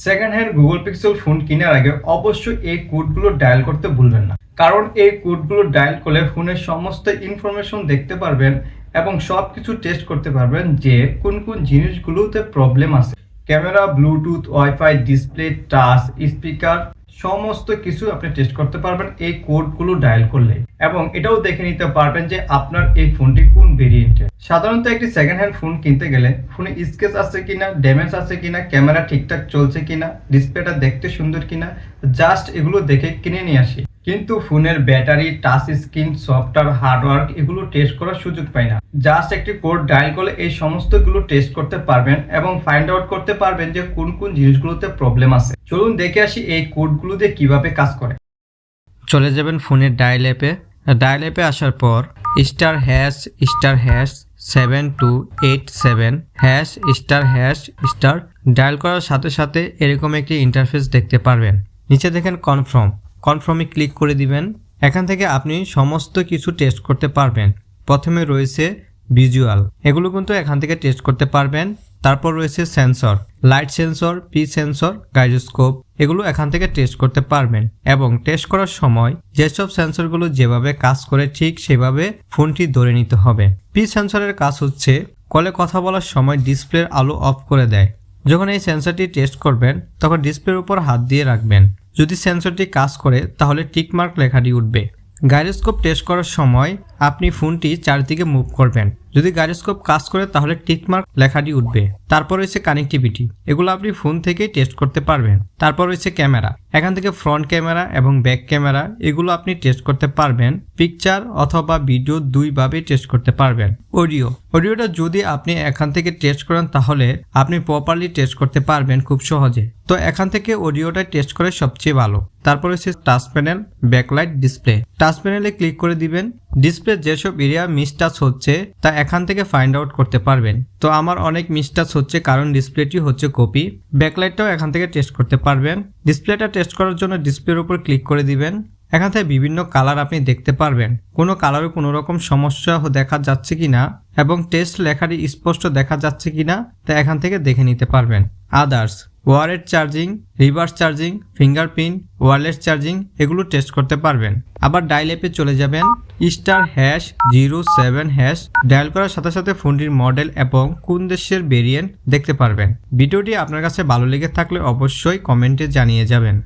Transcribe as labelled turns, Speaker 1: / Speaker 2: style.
Speaker 1: Second hand Google Pixel phone কেনার আগে অবশ্যই এই কোডগুলো ডায়াল করতে ভুলবেন না। কারণ এই কোডগুলো ডায়াল করলে ফোনের সমস্ত ইনফরমেশন দেখতে পারবেন এবং সব কিছু টেস্ট করতে পারবেন যে কোন কোন জিনিসগুলোতে প্রবলেম আছে। Camera bluetooth wifi display touch speaker সমস্ত কিছু আপনি টেস্ট করতে পারবেন এই কোডগুলো ডায়াল করলে। এবং এটাও দেখে নিতে পারবেন যে আপনার এই ফোনটি কোন ভেরিয়েন্টের সাধারণত একটি সেকেন্ড হ্যান্ড ফোন কিনতে গেলে ফোনে স্কেচ আছে কিনা ড্যামেজ আছে কিনা ক্যামেরা ঠিকঠাক চলছে কিনা ডিসপ্লেটা দেখতে সুন্দর কিনা জাস্ট এগুলো দেখে কিনে নিয়ে আসি। কিন্তু ফোনের battery touch screen software hardware এগুলো টেস্ট করার সুযোগ পাই না। জাস্ট একটি কোড ডায়াল করলে এই সমস্তগুলো টেস্ট করতে পারবেন এবং ফাইন্ড আউট করতে পারবেন যে কোন কোন জিনিসগুলোতে প্রবলেম আছে। চলুন দেখে আসি এই কোডগুলো দিয়ে কীভাবে কাজ করে।
Speaker 2: চলে যাবেন ফোনের ডায়াল অ্যাপে ডায়াল অ্যাপে আসার পর star hash star hash seven two eight seven hash star hash star dial করার সাথে সাথে এরকম একটি ইন্টারফেস দেখতে পারবেন। নিচে দেখেন কনফার্ম কনফার্মে ক্লিক করে দিবেন। এখান থেকে আপনি সমস্ত কিছু টেস্ট করতে পারবেন। প্রথমে রয়েছে ভিজুয়াল এগুলো কিন্তু এখান থেকে টেস্ট করতে পারবেন। তারপর রয়েছে sensor light sensor P sensor gyroscope এগুলো এখান থেকে টেস্ট করতে পারবেন। এবং টেস্ট করার সময় যেসব সেন্সরগুলো যেভাবে কাজ করে ঠিক সেভাবে ফোনটি ধরে নিতে হবে। পি সেন্সরের কাজ হচ্ছে কলে কথা বলার সময় ডিসপ্লের আলো অফ করে দেয়। যখন এই সেন্সরটি টেস্ট করবেন, তখন ডিসপ্লের উপর হাত দিয়ে রাখবেন। যদি সেন্সরটি কাজ করে, তাহলে টিকমার্ক লেখাটি উঠবে। গাইরোস্কোপ টেস্ট করার সময় আপনি ফোনটি চারিদিকে মুভ করবেন। যদি গাইরোস্কোপ কাজ করে, তাহলে টিকমার্ক লেখাটি উঠবে। তারপর রয়েছে কানেক্টিভিটি। এগুলো আপনি ফোন থেকেই টেস্ট করতে পারবেন। তারপর রয়েছে ক্যামেরা। এখান থেকে ফ্রন্ট ক্যামেরা এবং ব্যাক ক্যামেরা, এগুলো আপনি টেস্ট করতে পারবেন। পিকচার অথবা ভিডিও দুইভাবেই টেস্ট করতে পারবেন। অডিও। অডিওটা যদি আপনি এখান থেকে টেস্ট করেন, তাহলে আপনি প্রপারলি টেস্ট করতে পারবেন খুব সহজে। তো এখান থেকে অডিওটা টেস্ট করে সবচেয়ে ভালো। তারপর হচ্ছে touch panel, backlight display. Touch প্যানেলে ক্লিক করে দিবেন। ডিসপ্লে যেসব এরিয়া মিসটাচ হচ্ছে, তা এখান থেকে ফাইন্ড আউট করতে পারবেন। তো আমার অনেক মিসটাচ হচ্ছে, কারণ ডিসপ্লেটি হচ্ছে কপি ব্যাকলাইটটাও এখান থেকে টেস্ট করতে পারবেন। ডিসপ্লেটা টেস্ট করার জন্য ডিসপ্লের উপর ক্লিক করে দিবেন। এখান থেকে বিভিন্ন কালার আপনি দেখতে পারবেন। কোনো কালারে কোনো রকম সমস্যা দেখা যাচ্ছে কিনা এবং টেস্ট লেখাটি স্পষ্ট দেখা যাচ্ছে কি না তা এখান থেকে দেখে নিতে পারবেন। Others wired charging, reverse charging, fingerprint, wireless charging এগুলো টেস্ট করতে পারবেন। আবার ডায়াল অ্যাপে চলে যাবেন star hash zero seven hash. Dial করার সাথে সাথে ফোনটির মডেল এবং কোন দেশের ভেরিয়েন্ট দেখতে পারবেন। ভিডিওটি আপনার কাছে ভালো লেগে থাকলে অবশ্যই কমেন্টে জানিয়ে যাবেন।